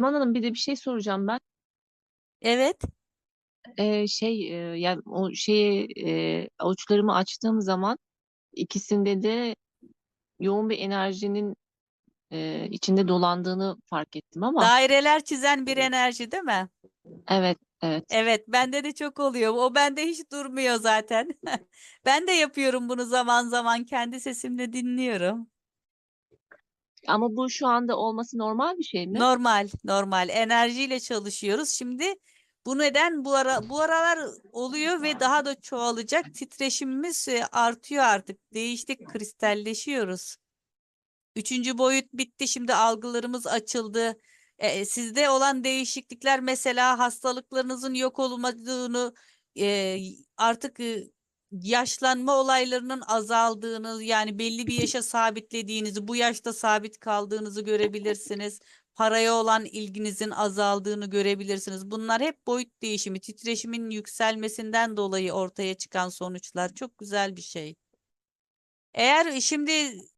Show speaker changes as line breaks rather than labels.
Osman Hanım bir de bir şey soracağım ben.
Evet.
Ee, şey e, yani o şeyi e, avuçlarımı açtığım zaman ikisinde de yoğun bir enerjinin e, içinde dolandığını fark ettim ama
Daireler çizen bir enerji değil mi?
evet evet
Evet, bende de çok oluyor. O bende hiç durmuyor zaten. Ben de yapıyorum bunu zaman zaman kendi sesimle dinliyorum.
Ama bu şu anda olması normal bir şey mi?
Normal, normal. Enerjiyle çalışıyoruz. Şimdi bu neden bu ara bu aralar oluyor ve daha da çoğalacak. Titreşimimiz e, artıyor artık. Değiştik, kristalleşiyoruz. Üçüncü boyut bitti. Şimdi algılarımız açıldı. E, sizde olan değişiklikler mesela hastalıklarınızın yok olmadığını, e, artık e, yaşlanma olaylarının azaldığını, yani belli bir yaşa sabitlediğinizi, bu yaşta sabit kaldığınızı görebilirsiniz. Paraya olan ilginizin azaldığını görebilirsiniz. Bunlar hep boyut değişimi, titreşimin yükselmesinden dolayı ortaya çıkan sonuçlar. Çok güzel bir şey. Eğer şimdi